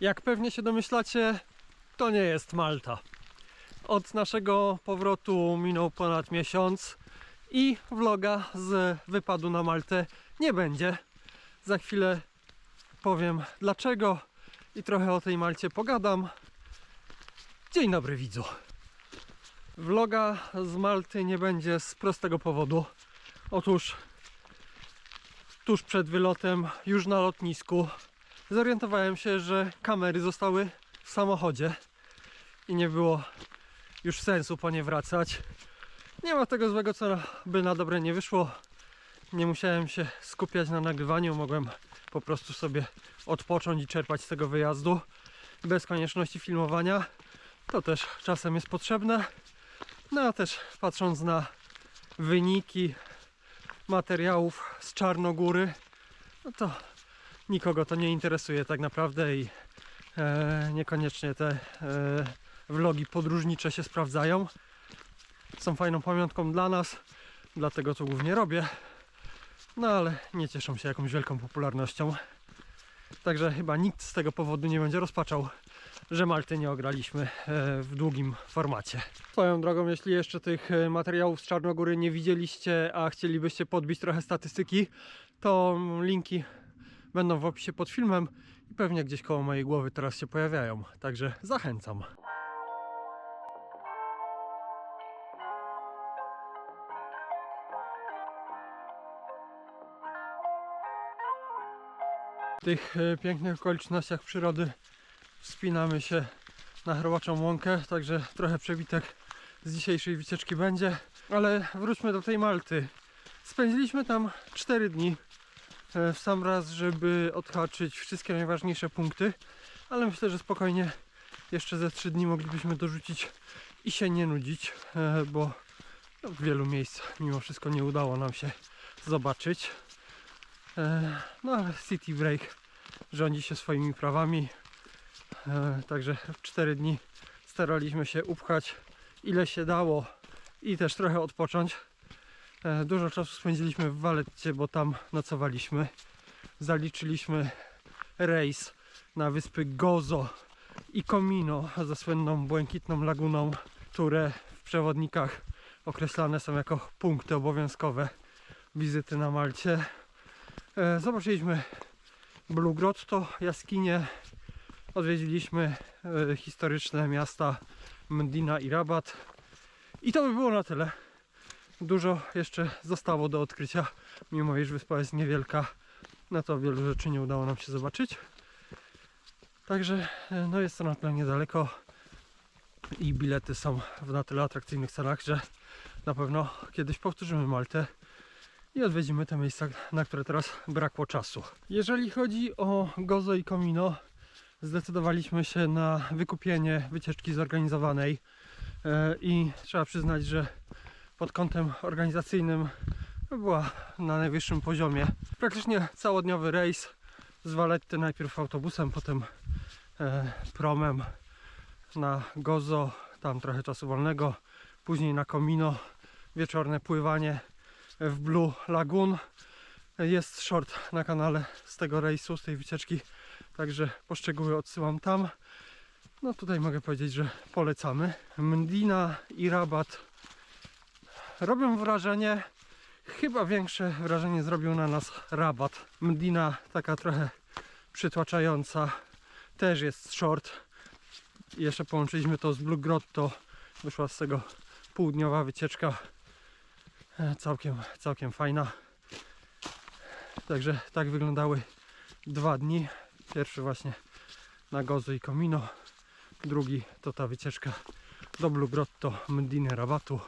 Jak pewnie się domyślacie, to nie jest Malta. Od naszego powrotu minął ponad miesiąc i vloga z wypadu na Maltę nie będzie. Za chwilę powiem dlaczego i trochę o tej Malcie pogadam. Dzień dobry widzu. Vloga z Malty nie będzie z prostego powodu. Otóż tuż przed wylotem, już na lotnisku, zorientowałem się, że kamery zostały w samochodzie i nie było już sensu po nie wracać. Nie ma tego złego, co by na dobre nie wyszło. Nie musiałem się skupiać na nagrywaniu, mogłem po prostu sobie odpocząć i czerpać z tego wyjazdu bez konieczności filmowania. To też czasem jest potrzebne. No a też patrząc na wyniki materiałów z Czarnogóry, no to nikogo to nie interesuje tak naprawdę i e, niekoniecznie te e, vlogi podróżnicze się sprawdzają. Są fajną pamiątką dla nas, dlatego to głównie robię. No ale nie cieszą się jakąś wielką popularnością. Także chyba nikt z tego powodu nie będzie rozpaczał, że Malty nie ograliśmy e, w długim formacie. Swoją drogą, jeśli jeszcze tych e, materiałów z Czarnogóry nie widzieliście, a chcielibyście podbić trochę statystyki, to linki będą w opisie pod filmem i pewnie gdzieś koło mojej głowy teraz się pojawiają. Także zachęcam. W tych e, pięknych okolicznościach przyrody wspinamy się na chrobaczą łąkę, także trochę przebitek z dzisiejszej wycieczki będzie. Ale wróćmy do tej Malty. Spędziliśmy tam 4 dni w sam raz, żeby odhaczyć wszystkie najważniejsze punkty, ale myślę, że spokojnie jeszcze ze 3 dni moglibyśmy dorzucić i się nie nudzić, e, bo no, wielu miejsc mimo wszystko nie udało nam się zobaczyć. E, No ale City Break rządzi się swoimi prawami. E, Także w 4 dni staraliśmy się upchać ile się dało i też trochę odpocząć. E, Dużo czasu spędziliśmy w Waletcie, bo tam nocowaliśmy. Zaliczyliśmy rejs na wyspy Gozo i Comino ze słynną błękitną laguną, które w przewodnikach określane są jako punkty obowiązkowe wizyty na Malcie. E, Zobaczyliśmy Blue Grotto, jaskinie. Odwiedziliśmy e, historyczne miasta Mdina i Rabat. I to by było na tyle. Dużo jeszcze zostało do odkrycia, mimo iż wyspa jest niewielka. No to wielu rzeczy nie udało nam się zobaczyć. Także e, no jest to na tyle niedaleko i bilety są w na tyle atrakcyjnych cenach, że na pewno kiedyś powtórzymy Maltę i odwiedzimy te miejsca, na które teraz brakło czasu. Jeżeli chodzi o Gozo i Komino, zdecydowaliśmy się na wykupienie wycieczki zorganizowanej e, i trzeba przyznać, że pod kątem organizacyjnym była na najwyższym poziomie. Praktycznie całodniowy rejs z Waletty, najpierw autobusem, potem e, promem na Gozo, tam trochę czasu wolnego, później na Komino, wieczorne pływanie w Blue Lagoon. Jest short na kanale z tego rejsu, z tej wycieczki, także poszczegóły odsyłam tam. No tutaj mogę powiedzieć, że polecamy. Mdina i Rabat robią wrażenie, chyba większe wrażenie zrobił na nas Rabat. Mdina taka trochę przytłaczająca, też jest short. Jeszcze połączyliśmy to z Blue Grotto, wyszła z tego półdniowa wycieczka E, całkiem, całkiem fajna. Także tak wyglądały dwa dni. Pierwszy właśnie na Gozo i Komino. Drugi to ta wycieczka do Blue Grotto, Mdiny, Rabatu.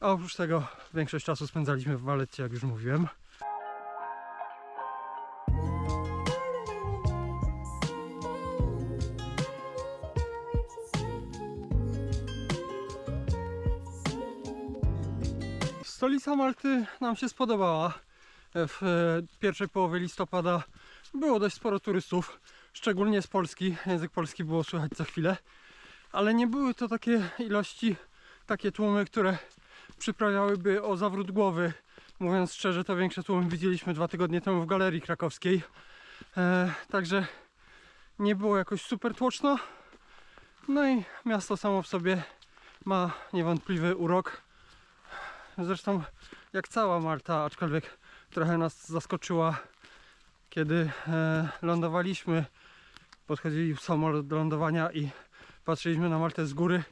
A oprócz tego większość czasu spędzaliśmy w Waletcie, jak już mówiłem. Stolica Malty nam się spodobała. W e, pierwszej połowie listopada było dość sporo turystów, szczególnie z Polski. Język polski było słychać co chwilę, ale nie były to takie ilości, takie tłumy, które przyprawiałyby o zawrót głowy. Mówiąc szczerze, to większe tłumy widzieliśmy dwa tygodnie temu w Galerii Krakowskiej. E, także Nie było jakoś super tłoczno. No i miasto samo w sobie ma niewątpliwy urok. Zresztą jak cała Malta, aczkolwiek trochę nas zaskoczyła, kiedy e, lądowaliśmy. Podchodzili samolot do lądowania i patrzyliśmy na Maltę z góry.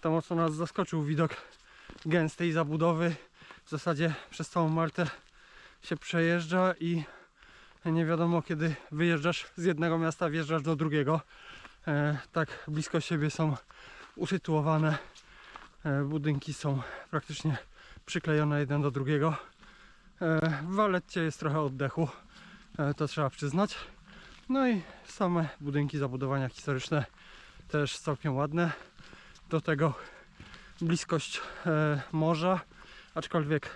To mocno nas zaskoczył widok gęstej zabudowy. W zasadzie przez całą Maltę się przejeżdża i nie wiadomo kiedy wyjeżdżasz z jednego miasta, wjeżdżasz do drugiego. E, tak blisko siebie są usytuowane. E, budynki są praktycznie przyklejone jeden do drugiego. E, w Waletcie jest trochę oddechu, to trzeba przyznać. No i same budynki, zabudowania historyczne też całkiem ładne. Do tego bliskość e, morza, aczkolwiek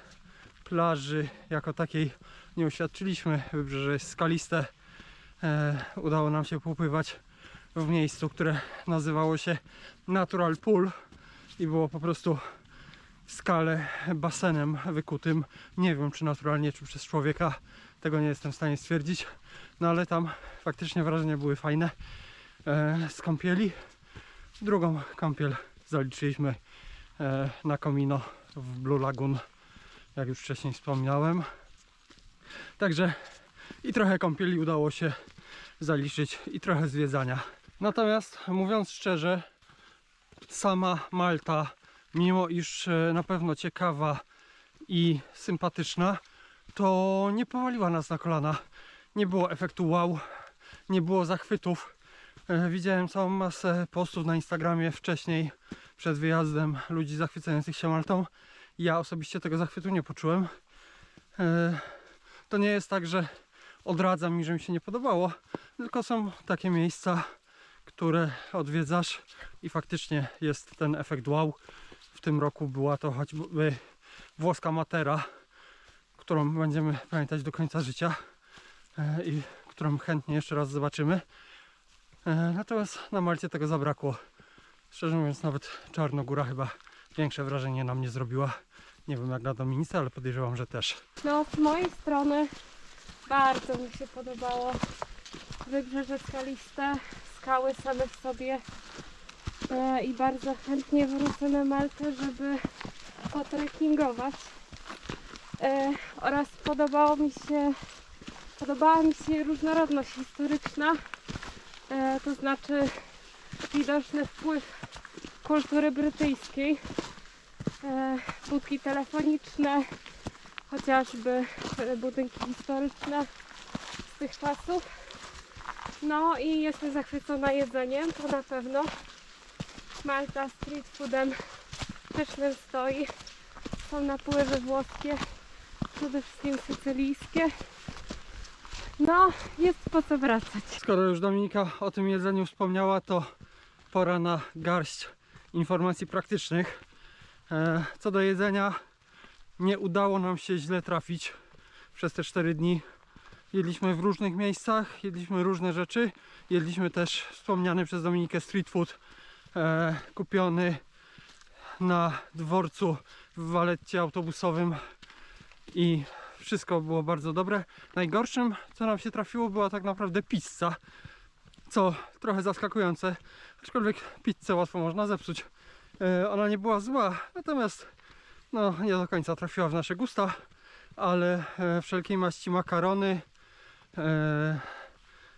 plaży jako takiej nie uświadczyliśmy. Wybrzeże jest skaliste. E, udało nam się popływać w miejscu, które nazywało się Natural Pool i było po prostu w skale basenem wykutym. Nie wiem, czy naturalnie, czy przez człowieka. Tego nie jestem w stanie stwierdzić. No ale tam faktycznie wrażenia były fajne. E, z kąpieli. Drugą kąpiel zaliczyliśmy e, na Komino w Blue Lagoon, jak już wcześniej wspomniałem. Także i trochę kąpieli udało się zaliczyć i trochę zwiedzania. Natomiast mówiąc szczerze, sama Malta, mimo iż e, na pewno ciekawa i sympatyczna, to nie powaliła nas na kolana. Nie było efektu wow, nie było zachwytów. E, Widziałem całą masę postów na Instagramie wcześniej, przed wyjazdem, ludzi zachwycających się Maltą. Ja osobiście tego zachwytu nie poczułem. E, To nie jest tak, że odradzam mi, że mi się nie podobało, tylko są takie miejsca, które odwiedzasz i faktycznie jest ten efekt wow. W tym roku była to choćby włoska matera, którą będziemy pamiętać do końca życia e, i którą chętnie jeszcze raz zobaczymy. E, Natomiast na Malcie tego zabrakło. Szczerze mówiąc, nawet Czarnogóra chyba większe wrażenie na mnie zrobiła. Nie wiem jak na Dominice, ale podejrzewam, że też. No, z mojej strony bardzo mi się podobało. Wybrzeże skaliste, skały same w sobie e, i bardzo chętnie wrócę na Maltę, żeby potrekkingować. E, oraz podobało mi się, podobała mi się różnorodność historyczna, e, to znaczy widoczny wpływ kultury brytyjskiej, e, budki telefoniczne, chociażby e, budynki historyczne z tych czasów. No i jestem zachwycona jedzeniem, to na pewno. Malta street foodem pysznym stoi. Są napływy włoskie, przede wszystkim sycylijskie. No, jest po co wracać. Skoro już Dominika o tym jedzeniu wspomniała, to pora na garść informacji praktycznych. E, Co do jedzenia, nie udało nam się źle trafić przez te 4 dni. Jedliśmy w różnych miejscach, jedliśmy różne rzeczy. Jedliśmy też wspomniany przez Dominikę street food e, kupiony na dworcu w waletcie autobusowym i wszystko było bardzo dobre. Najgorszym, co nam się trafiło, była tak naprawdę pizza, co trochę zaskakujące, aczkolwiek pizzę łatwo można zepsuć. E, Ona nie była zła, natomiast no, nie do końca trafiła w nasze gusta, ale e, wszelkiej maści makarony. E,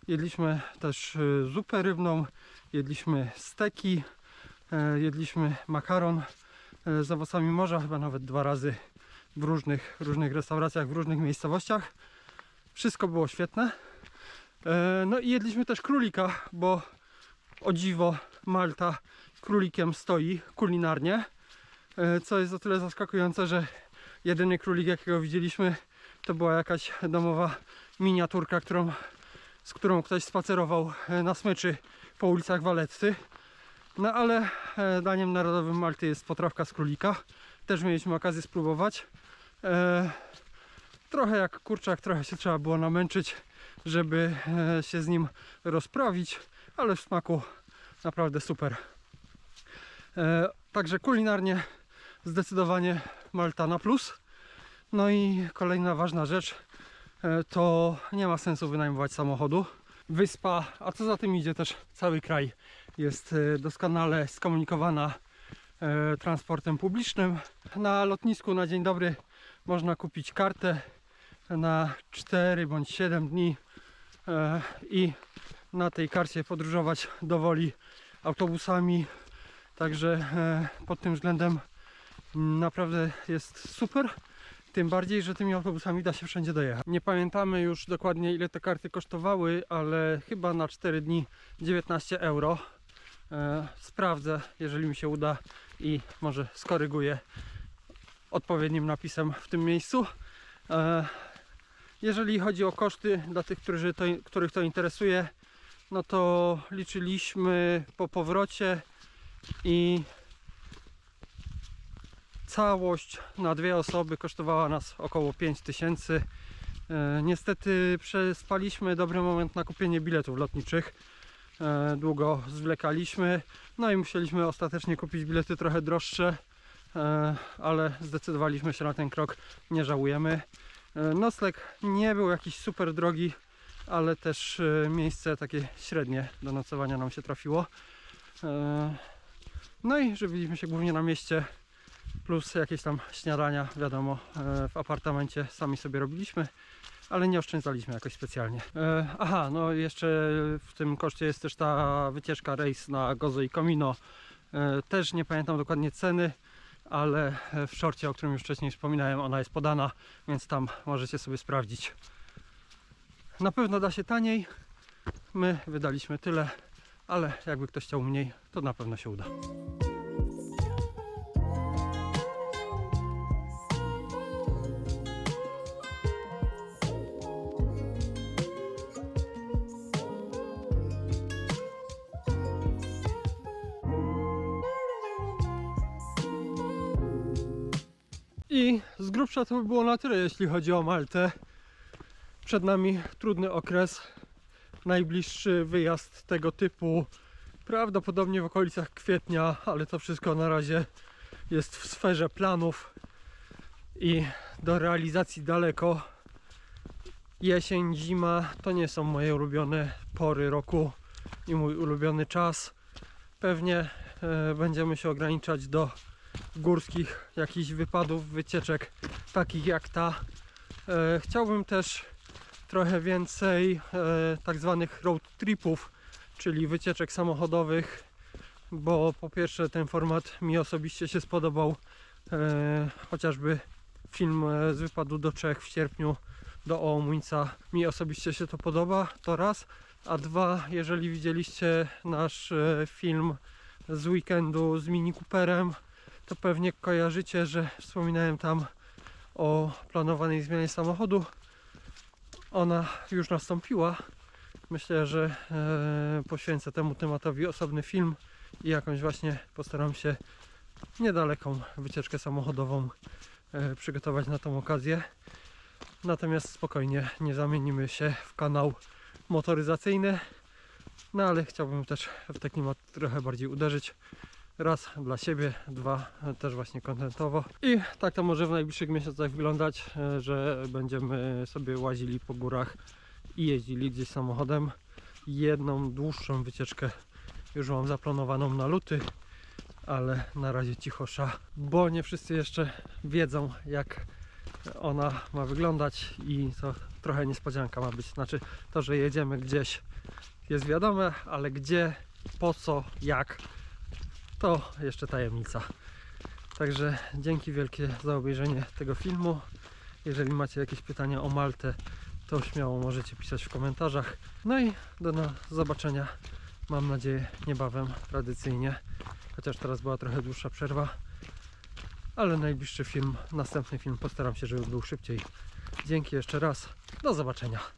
jedliśmy też zupę rybną, jedliśmy steki, jedliśmy makaron z owocami morza, chyba nawet dwa razy w różnych, różnych restauracjach, w różnych miejscowościach. Wszystko było świetne. E, No i jedliśmy też królika, bo o dziwo Malta królikiem stoi kulinarnie. E, Co jest o tyle zaskakujące, że jedyny królik jakiego widzieliśmy to była jakaś domowa miniaturka, którą, z którą ktoś spacerował e, na smyczy po ulicach Waletty. No ale daniem narodowym Malty jest potrawka z królika. Też mieliśmy okazję spróbować. Trochę jak kurczak, trochę się trzeba było namęczyć, żeby e, się z nim rozprawić, ale w smaku naprawdę super. E, także kulinarnie zdecydowanie Malta na plus. No i kolejna ważna rzecz e, to nie ma sensu wynajmować samochodu. wyspa, a co za tym idzie też cały kraj jest doskonale skomunikowana transportem publicznym. Na lotnisku na dzień dobry można kupić kartę na 4 bądź 7 dni i na tej karcie podróżować dowoli autobusami. Także e, pod tym względem naprawdę jest super. Tym bardziej, że tymi autobusami da się wszędzie dojechać. Nie pamiętamy już dokładnie ile te karty kosztowały, ale chyba na 4 dni 19 euro. E, sprawdzę, jeżeli mi się uda i może skoryguję odpowiednim napisem w tym miejscu. Jeżeli chodzi o koszty dla tych, którzy to, których to interesuje, no to liczyliśmy po powrocie i całość na dwie osoby kosztowała nas około 5000. E, niestety przespaliśmy dobry moment na kupienie biletów lotniczych. E, długo zwlekaliśmy, no i musieliśmy ostatecznie kupić bilety trochę droższe, e, ale zdecydowaliśmy się na ten krok, nie żałujemy. E, nocleg nie był jakiś super drogi, ale też e, miejsce takie średnie do nocowania nam się trafiło. E, No i żywiliśmy się głównie na mieście, plus jakieś tam śniadania, wiadomo, w apartamencie sami sobie robiliśmy, ale nie oszczędzaliśmy jakoś specjalnie. Aha, no jeszcze w tym koszcie jest też ta wycieczka rejs na Gozo i Komino. Też nie pamiętam dokładnie ceny, ale w szorcie, o którym już wcześniej wspominałem, ona jest podana, więc tam możecie sobie sprawdzić. Na pewno da się taniej. My wydaliśmy tyle, ale jakby ktoś chciał mniej, to na pewno się uda. Grubsza to by było na tyle, jeśli chodzi o Maltę. Przed nami trudny okres. Najbliższy wyjazd tego typu prawdopodobnie w okolicach kwietnia, ale to wszystko na razie jest w sferze planów i do realizacji daleko. Jesień, zima to nie są moje ulubione pory roku i mój ulubiony czas. Pewnie e, będziemy się ograniczać do górskich jakichś wypadów, wycieczek takich jak ta. E, chciałbym też trochę więcej e, tak zwanych road tripów, czyli wycieczek samochodowych, bo po pierwsze ten format mi osobiście się spodobał, e, chociażby film z wypadu do Czech w sierpniu do Ołomuńca mi osobiście się to podoba, to raz, a dwa, jeżeli widzieliście nasz film z weekendu z Mini Cooperem, to pewnie kojarzycie, że wspominałem tam o planowanej zmianie samochodu. Ona już nastąpiła. Myślę, że e, poświęcę temu tematowi osobny film i jakąś właśnie postaram się niedaleką wycieczkę samochodową e, przygotować na tą okazję. Natomiast spokojnie nie zamienimy się w kanał motoryzacyjny. No ale chciałbym też w ten klimat trochę bardziej uderzyć. Raz dla siebie, dwa też właśnie kontentowo. I tak to może w najbliższych miesiącach wyglądać, e, że będziemy sobie łazili po górach i jeździli gdzieś samochodem. Jedną dłuższą wycieczkę już mam zaplanowaną na luty, ale na razie cichosza, bo nie wszyscy jeszcze wiedzą jak ona ma wyglądać i to trochę niespodzianka ma być. Znaczy to, że jedziemy gdzieś jest wiadome, ale gdzie, po co, jak to jeszcze tajemnica. Także dzięki wielkie za obejrzenie tego filmu. Jeżeli macie jakieś pytania o Maltę, to śmiało możecie pisać w komentarzach. No i do zobaczenia, mam nadzieję, niebawem, tradycyjnie. Chociaż teraz była trochę dłuższa przerwa. Ale najbliższy film, następny film postaram się, żeby był szybciej. Dzięki jeszcze raz. Do zobaczenia.